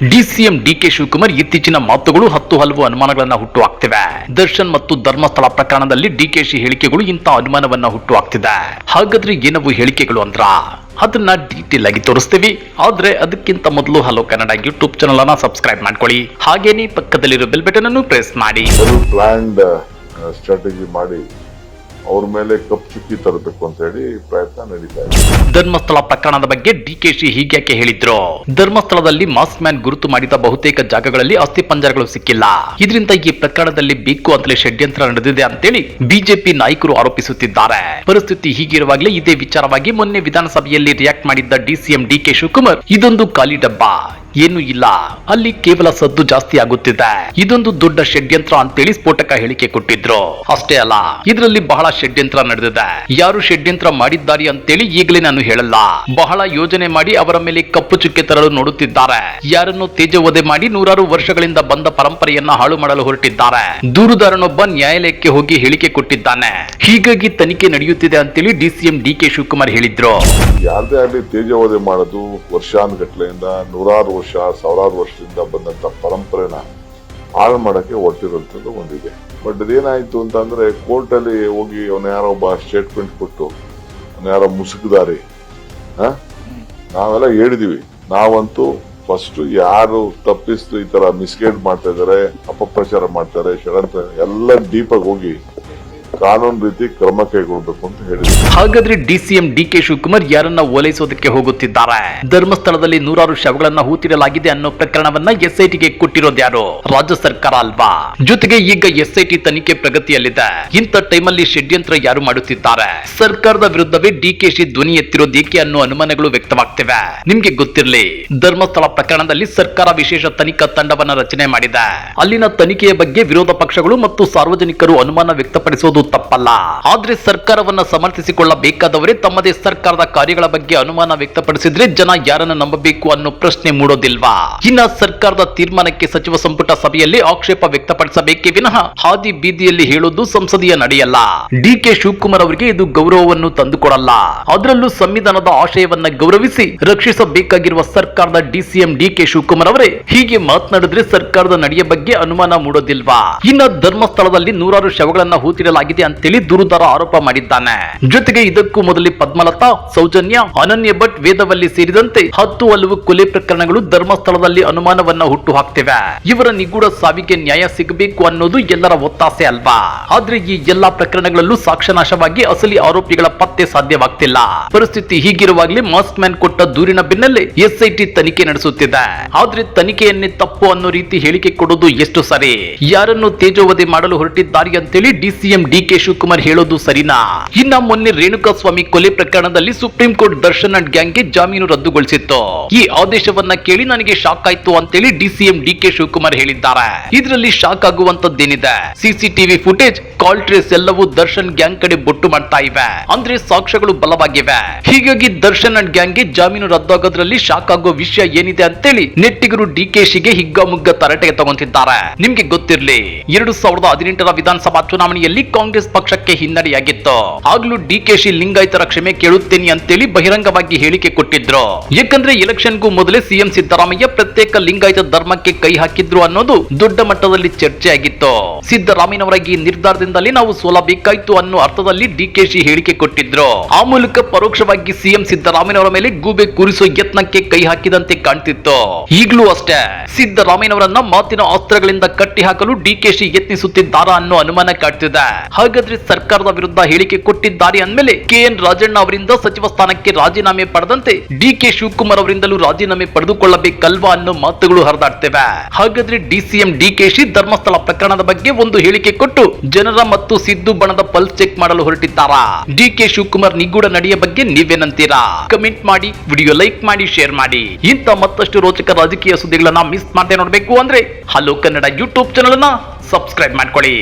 DCM DK Shivakumar ಇತ್ತೀಚಿನ ಮಾತುಗಳು ಹತ್ತು ಹಲವು ಅನುಮಾನಗಳನ್ನ ಹುಟ್ಟು ಹಾಕ್ತಿವೆ ದರ್ಶನ್ ಮತ್ತು ಧರ್ಮಸ್ಥಳ ಪ್ರಕರಣದಲ್ಲಿ ಡಿಕೆಶಿ ಹೇಳಿಕೆಗಳು ಇಂಥ ಅನುಮಾನವನ್ನ ಹುಟ್ಟು ಹಾಕ್ತಿದೆ ಹಾಗಾದ್ರೆ ಏನವು ಹೇಳಿಕೆಗಳು ಅಂದ್ರ? ಅದನ್ನ ಡೀಟೇಲ್ ಆಗಿ ತೋರಿಸ್ತೀವಿ. ಆದ್ರೆ ಅದಕ್ಕಿಂತ ಮೊದಲು ಹಲೋ ಕನ್ನಡ ಯೂಟ್ಯೂಬ್ ಚಾನಲ್ ಅನ್ನ ಸಬ್ಸ್ಕ್ರೈಬ್ ಮಾಡ್ಕೊಳ್ಳಿ. ಹಾಗೇನೆ ಪಕ್ಕದಲ್ಲಿರೋ ಬೆಲ್ ಬಟನ್ ಅನ್ನು ಪ್ರೆಸ್ ಮಾಡಿ. ಸ್ಟ್ರಾಟಜಿ ಮಾಡಿ. ಅವ್ರ ಮೇಲೆ ಕಪ್ ಚುಕ್ಕಿ ತರಬೇಕು ಅಂತ ಹೇಳಿ ಪ್ರಯತ್ನ ನಡೀತಾ ಇದೆ. ಧರ್ಮಸ್ಥಳ ಪ್ರಕರಣದ ಬಗ್ಗೆ ಡಿಕೆಶಿ ಹೀಗ್ಯಾಕೆ ಹೇಳಿದ್ರು? ಧರ್ಮಸ್ಥಳದಲ್ಲಿ ಮಾಸ್ಕ್ ಮ್ಯಾನ್ ಗುರುತು ಮಾಡಿದ ಬಹುತೇಕ ಜಾಗಗಳಲ್ಲಿ ಅಸ್ಥಿ ಪಂಜರಗಳು ಸಿಕ್ಕಿಲ್ಲ. ಇದರಿಂದ ಈ ಪ್ರಕರಣದಲ್ಲಿ ಬೇಕು ಅಂತಲೇ ಷಡ್ಯಂತ್ರ ನಡೆದಿದೆ ಅಂತೇಳಿ ಬಿಜೆಪಿ ನಾಯಕರು ಆರೋಪಿಸುತ್ತಿದ್ದಾರೆ. ಪರಿಸ್ಥಿತಿ ಹೀಗಿರುವಾಗಲೇ ಇದೇ ವಿಚಾರವಾಗಿ ಮೊನ್ನೆ ವಿಧಾನಸಭೆಯಲ್ಲಿ ರಿಯಾಕ್ಟ್ ಮಾಡಿದ್ದ ಡಿಸಿಎಂ ಡಿಕೆ ಶಿವಕುಮಾರ್ ಇದೊಂದು ಖಾಲಿ ಡಬ್ಬ. ಏನು ಇಲ್ಲ. ಅಲ್ಲಿ ಕೇವಲ ಸದ್ದು ಜಾಸ್ತಿ ಆಗುತ್ತಿದೆ. ಇದೊಂದು ದೊಡ್ಡ ಷಡ್ಯಂತ್ರ ಅಂತೇಳಿ ಸ್ಫೋಟಕ ಹೇಳಿಕೆ ಕೊಟ್ಟಿದ್ರು. ಅಷ್ಟೇ ಅಲ್ಲ, ಇದರಲ್ಲಿ ಬಹಳ ಷಡ್ಯಂತ್ರ ನಡೆದಿದೆ. ಯಾರು ಷಡ್ಯಂತ್ರ ಮಾಡಿದ್ದಾರೆ ಅಂತೇಳಿ ಈಗಲೇ ನಾನು ಹೇಳಲ್ಲ. ಬಹಳ ಯೋಜನೆ ಮಾಡಿ ಅವರ ಮೇಲೆ ಕಪ್ಪು ಚುಕ್ಕೆ ತರಲು ನೋಡುತ್ತಿದ್ದಾರೆ. ಯಾರನ್ನು ತೇಜವಧೆ ಮಾಡಿ ನೂರಾರು ವರ್ಷಗಳಿಂದ ಬಂದ ಪರಂಪರೆಯನ್ನ ಹಾಳು ಮಾಡಲು ಹೊರಟಿದ್ದಾರೆ. ದೂರುದಾರನೊಬ್ಬ ನ್ಯಾಯಾಲಯಕ್ಕೆ ಹೋಗಿ ಹೇಳಿಕೆ ಕೊಟ್ಟಿದ್ದಾನೆ. ಹೀಗಾಗಿ ತನಿಖೆ ನಡೆಯುತ್ತಿದೆ ಅಂತೇಳಿ ಡಿಸಿಎಂ ಡಿಕೆ ಶಿವಕುಮಾರ್ ಹೇಳಿದ್ರು. ಯಾರದೇ ಆಗಲಿ ತೇಜವಧೆ ಮಾಡೋದು ವರ್ಷಾನುಗಟ್ಲೆಯಿಂದ ನೂರಾರು ವರ್ಷ ಸಾವಿರಾರು ವರ್ಷದಿಂದ ಬಂದಂತ ಪರಂಪರೆನ ಹಾಳು ಮಾಡಕ್ಕೆ ಹೊರಟಿರುವಂತದ್ದು ಒಂದಿದೆ ಬಟ್ ಅದೇನಾಯ್ತು ಅಂತಂದ್ರೆ ಕೋರ್ಟ್ ಅಲ್ಲಿ ಹೋಗಿ ಅವನ ಯಾರೋ ಒಬ್ಬ ಸ್ಟೇಟ್ಮೆಂಟ್ ಕೊಟ್ಟು, ಅವನ ಯಾರೋ ಮುಸುಕುದಾರಿ, ಹ? ನಾವೆಲ್ಲ ಹೇಳಿದೀವಿ ನಾವಂತೂ ಫಸ್ಟ್ ಯಾರು ತಪ್ಪಿಸ್ತು ಈ ತರ ಮಿಸ್ಗೈಡ್ ಮಾಡ್ತಾ ಇದಾರೆ, ಅಪಪ್ರಚಾರ ಮಾಡ್ತಾರೆ, ಷಡಂತ್ರ ಎಲ್ಲ ಡೀಪಾಗಿ ಹೋಗಿ ಕಾನೂನು ರೀತಿ ಕ್ರಮ ಕೈಗೊಳ್ಬೇಕು ಅಂತ ಹೇಳಿದ್ರು. ಹಾಗಾದ್ರೆ ಡಿಸಿಎಂ ಡಿಕೆ ಶಿವಕುಮಾರ್ ಯಾರನ್ನ ಓಲೈಸೋದಕ್ಕೆ ಹೋಗುತ್ತಿದ್ದಾರೆ? ಧರ್ಮಸ್ಥಳದಲ್ಲಿ ನೂರಾರು ಶವಗಳನ್ನ ಹೂತಿಡಲಾಗಿದೆ ಅನ್ನೋ ಪ್ರಕರಣವನ್ನ ಎಸ್ಐಟಿಗೆ ಕೊಟ್ಟಿರೋದು ಯಾರು? ರಾಜ್ಯ ಸರ್ಕಾರ ಅಲ್ವಾ? ಜೊತೆಗೆ ಈಗ ಎಸ್ಐಟಿ ತನಿಖೆ ಪ್ರಗತಿಯಲ್ಲಿದೆ. ಇಂಥ ಟೈಮಲ್ಲಿ ಷಡ್ಯಂತ್ರ ಯಾರು ಮಾಡುತ್ತಿದ್ದಾರೆ? ಸರ್ಕಾರದ ವಿರುದ್ಧವೇ ಡಿಕೆಶಿ ಧ್ವನಿ ಎತ್ತಿರೋದೇಕೆ ಅನ್ನೋ ಅನುಮಾನಗಳು ವ್ಯಕ್ತವಾಗ್ತಿವೆ. ನಿಮ್ಗೆ ಗೊತ್ತಿರಲಿ, ಧರ್ಮಸ್ಥಳ ಪ್ರಕರಣದಲ್ಲಿ ಸರ್ಕಾರ ವಿಶೇಷ ತನಿಖಾ ತಂಡವನ್ನ ರಚನೆ ಮಾಡಿದೆ. ಅಲ್ಲಿನ ತನಿಖೆಯ ಬಗ್ಗೆ ವಿರೋಧ ಪಕ್ಷಗಳು ಮತ್ತು ಸಾರ್ವಜನಿಕರು ಅನುಮಾನ ವ್ಯಕ್ತಪಡಿಸೋದು ತಪ್ಪಲ್ಲ. ಆದ್ರೆ ಸರ್ಕಾರವನ್ನ ಸಮರ್ಥಿಸಿಕೊಳ್ಳಬೇಕಾದವರೇ ತಮ್ಮದೇ ಸರ್ಕಾರದ ಕಾರ್ಯಗಳ ಬಗ್ಗೆ ಅನುಮಾನ ವ್ಯಕ್ತಪಡಿಸಿದ್ರೆ ಜನ ಯಾರನ್ನ ನಂಬಬೇಕು ಅನ್ನೋ ಪ್ರಶ್ನೆ ಮೂಡೋದಿಲ್ವಾ? ಇನ್ನ ಸರ್ಕಾರದ ತೀರ್ಮಾನಕ್ಕೆ ಸಚಿವ ಸಂಪುಟ ಸಭೆಯಲ್ಲಿ ಆಕ್ಷೇಪ ವ್ಯಕ್ತಪಡಿಸಬೇಕೇ ವಿನಃ ಹಾದಿ ಬೀದಿಯಲ್ಲಿ ಹೇಳೋದು ಸಂಸದೀಯ ನಡೆಯಲ್ಲ. ಡಿ ಕೆ ಶಿವಕುಮಾರ್ ಅವರಿಗೆ ಇದು ಗೌರವವನ್ನು ತಂದುಕೊಡಲ್ಲ. ಅದರಲ್ಲೂ ಸಂವಿಧಾನದ ಆಶಯವನ್ನ ಗೌರವಿಸಿ ರಕ್ಷಿಸಬೇಕಾಗಿರುವ ಸರ್ಕಾರದ ಡಿಸಿಎಂ ಡಿಕೆ ಶಿವಕುಮಾರ್ ಅವರೇ ಹೀಗೆ ಮಾತನಾಡಿದ್ರೆ ಸರ್ಕಾರದ ನಡೆಯ ಬಗ್ಗೆ ಅನುಮಾನ ಮೂಡೋದಿಲ್ವಾ? ಇನ್ನ ಧರ್ಮಸ್ಥಳದಲ್ಲಿ ನೂರಾರು ಶವಗಳನ್ನ ಹೂತಿಡಲಾಗಿದೆ ಅಂತೇಳಿ ದೂರುದಾರ ಆರೋಪ ಮಾಡಿದ್ದಾನೆ. ಜೊತೆಗೆ ಇದಕ್ಕೂ ಮೊದಲೇ ಪದ್ಮಲತಾ, ಸೌಜನ್ಯ, ಅನನ್ಯ ಭಟ್ ವೇದವಲ್ಲಿ ಸೇರಿದಂತೆ ಹತ್ತು ಹಲವು ಕೊಲೆ ಪ್ರಕರಣಗಳು ಧರ್ಮಸ್ಥಳದಲ್ಲಿ ಅನುಮಾನವನ್ನ ಹುಟ್ಟು ಹಾಕ್ತಿವೆ ಇವರ ನಿಗೂಢ ಸಾವಿಗೆ ನ್ಯಾಯ ಸಿಗಬೇಕು ಅನ್ನೋದು ಎಲ್ಲರ ಒತ್ತಾಸೆ ಅಲ್ವಾ? ಆದ್ರೆ ಈ ಎಲ್ಲಾ ಪ್ರಕರಣಗಳಲ್ಲೂ ಸಾಕ್ಷ್ಯನಾಶವಾಗಿ ಅಸಲಿ ಆರೋಪಿಗಳ ಪತ್ತೆ ಸಾಧ್ಯವಾಗ್ತಿಲ್ಲ. ಪರಿಸ್ಥಿತಿ ಹೀಗಿರುವಾಗಲೇ ಮಾಸ್ಕ್ ಮ್ಯಾನ್ ಕೊಟ್ಟ ದೂರಿನ ಬೆನ್ನಲ್ಲೇ ಎಸ್ಐಟಿ ತನಿಖೆ ನಡೆಸುತ್ತಿದೆ. ಆದ್ರೆ ತನಿಖೆಯನ್ನೇ ತಪ್ಪು ಅನ್ನೋ ರೀತಿ ಹೇಳಿಕೆ ಕೊಡೋದು ಎಷ್ಟು ಸರಿ? ಯಾರನ್ನು ತೇಜೋವಧೆ ಮಾಡಲು ಹೊರಟಿದ್ದಾರೆ ಅಂತೇಳಿ ಡಿಸಿಎಂ ಡಿಕೆ ಶಿವಕುಮಾರ್ ಹೇಳೋದು ಸರಿನಾ? ಇನ್ನ ಮೊನ್ನೆ ರೇಣುಕಾ ಸ್ವಾಮಿ ಕೊಲೆ ಪ್ರಕರಣದಲ್ಲಿ ಸುಪ್ರೀಂ ಕೋರ್ಟ್ ದರ್ಶನ್ ಅಂಡ್ ಗ್ಯಾಂಗ್ಗೆ ಜಾಮೀನು ರದ್ದುಗೊಳಿಸಿತ್ತು. ಈ ಆದೇಶವನ್ನ ಕೇಳಿ ನನಗೆ ಶಾಕ್ ಆಯ್ತು ಅಂತೇಳಿ ಡಿಸಿಎಂ ಡಿಕೆ ಶಿವಕುಮಾರ್ ಹೇಳಿದ್ದಾರೆ. ಇದರಲ್ಲಿ ಶಾಕ್ ಆಗುವಂತದ್ದೇನಿದೆ? ಸಿಸಿಟಿವಿ ಫುಟೇಜ್, ಕಾಲ್ ಟ್ರೇಸ್ ಎಲ್ಲವೂ ದರ್ಶನ್ ಗ್ಯಾಂಗ್ ಕಡೆ ಬೊಟ್ಟು ಮಾಡ್ತಾ ಇವೆ. ಅಂದ್ರೆ ಸಾಕ್ಷ್ಯಗಳು ಬಲವಾಗಿವೆ. ಹೀಗಾಗಿ ದರ್ಶನ್ ಅಂಡ್ ಗ್ಯಾಂಗ್ಗೆ ಜಾಮೀನು ರದ್ದಾಗೋದ್ರಲ್ಲಿ ಶಾಕ್ ಆಗೋ ವಿಷಯ ಏನಿದೆ ಅಂತೇಳಿ ನೆಟ್ಟಿಗರು ಡಿಕೆಶಿಗೆ ಹಿಗ್ಗಾಮುಗ್ಗ ತರಟೆಗೆ ತಗೊಂತಿದ್ದಾರೆ. ನಿಮ್ಗೆ ಗೊತ್ತಿರ್ಲಿ, ಎರಡು ಸಾವಿರದ ಹದಿನೆಂಟರ ವಿಧಾನಸಭಾ ಚುನಾವಣೆಯಲ್ಲಿ ಪಕ್ಷಕ್ಕೆ ಹಿನ್ನಡೆಯಾಗಿತ್ತು. ಆಗ್ಲೂ ಡಿಕೆಶಿ ಲಿಂಗಾಯತರ ಕ್ಷಮೆ ಕೇಳುತ್ತೇನೆ ಅಂತೇಳಿ ಬಹಿರಂಗವಾಗಿ ಹೇಳಿಕೆ ಕೊಟ್ಟಿದ್ರು. ಯಾಕಂದ್ರೆ ಎಲೆಕ್ಷನ್ಗೂ ಮೊದಲೇ ಸಿಎಂ ಸಿದ್ದರಾಮಯ್ಯ ಪ್ರತ್ಯೇಕ ಲಿಂಗಾಯತ ಧರ್ಮಕ್ಕೆ ಕೈ ಹಾಕಿದ್ರು ಅನ್ನೋದು ದೊಡ್ಡ ಮಟ್ಟದಲ್ಲಿ ಚರ್ಚೆ ಆಗಿತ್ತು ಸಿದ್ದರಾಮಯ್ಯನವರ ಈ ನಿರ್ಧಾರದಿಂದಲೇ ನಾವು ಸೋಲಬೇಕಾಯ್ತು ಅನ್ನೋ ಅರ್ಥದಲ್ಲಿ ಡಿಕೆಶಿ ಹೇಳಿಕೆ ಕೊಟ್ಟಿದ್ರು. ಆ ಮೂಲಕ ಪರೋಕ್ಷವಾಗಿ ಸಿಎಂ ಸಿದ್ದರಾಮಯ್ಯನವರ ಮೇಲೆ ಗೂಬೆ ಕೂರಿಸೋ ಯತ್ನಕ್ಕೆ ಕೈ ಹಾಕಿದಂತೆ ಕಾಣ್ತಿತ್ತು. ಈಗಲೂ ಅಷ್ಟೇ, ಸಿದ್ದರಾಮಯ್ಯನವರನ್ನ ಮಾತಿನ ಅಸ್ತ್ರಗಳಿಂದ ಕಟ್ಟಿ ಹಾಕಲು ಡಿಕೆಶಿ ಯತ್ನಿಸುತ್ತಿದ್ದಾರಾ ಅನ್ನೋ ಅನುಮಾನ ಕಾಡ್ತಿದೆ. ಹಾಗಾದ್ರೆ ಸರ್ಕಾರದ ವಿರುದ್ಧ ಹೇಳಿಕೆ ಕೊಟ್ಟಿದ್ದಾರೆ ಅಂದಮೇಲೆ ಕೆ ಎನ್ ರಾಜಣ್ಣ ಅವರಿಂದ ಸಚಿವ ಸ್ಥಾನಕ್ಕೆ ರಾಜೀನಾಮೆ ಪಡೆದಂತೆ ಡಿ ಕೆ ಶಿವಕುಮಾರ್ ಅವರಿಂದಲೂ ರಾಜೀನಾಮೆ ಪಡೆದುಕೊಳ್ಳಬೇಕಲ್ವಾ ಅನ್ನೋ ಮಾತುಗಳು ಹರಿದಾಡ್ತೇವೆ. ಹಾಗಾದ್ರೆ ಡಿಸಿಎಂ ಡಿಕೆಶಿ ಧರ್ಮಸ್ಥಳ ಪ್ರಕರಣದ ಬಗ್ಗೆ ಒಂದು ಹೇಳಿಕೆ ಕೊಟ್ಟು ಜನರ ಮತ್ತು ಸಿದ್ದು ಬಣದ ಪಲ್ಸ್ ಚೆಕ್ ಮಾಡಲು ಹೊರಟಿದ್ದಾರಾ? ಡಿಕೆ ಶಿವಕುಮಾರ್ ನಿಗೂಢ ನಡೆಯ ಬಗ್ಗೆ ನೀವೇನಂತೀರಾ? ಕಮೆಂಟ್ ಮಾಡಿ, ವಿಡಿಯೋ ಲೈಕ್ ಮಾಡಿ, ಶೇರ್ ಮಾಡಿ. ಇಂಥ ಮತ್ತಷ್ಟು ರೋಚಕ ರಾಜಕೀಯ ಸುದ್ದಿಗಳನ್ನ ಮಿಸ್ ಮಾಡದೆ ನೋಡಬೇಕು ಅಂದ್ರೆ ಹಲೋ ಕನ್ನಡ ಯೂಟ್ಯೂಬ್ ಚಾನಲ್ ಅನ್ನ ಸಬ್ಸ್ಕ್ರೈಬ್ ಮಾಡ್ಕೊಳ್ಳಿ.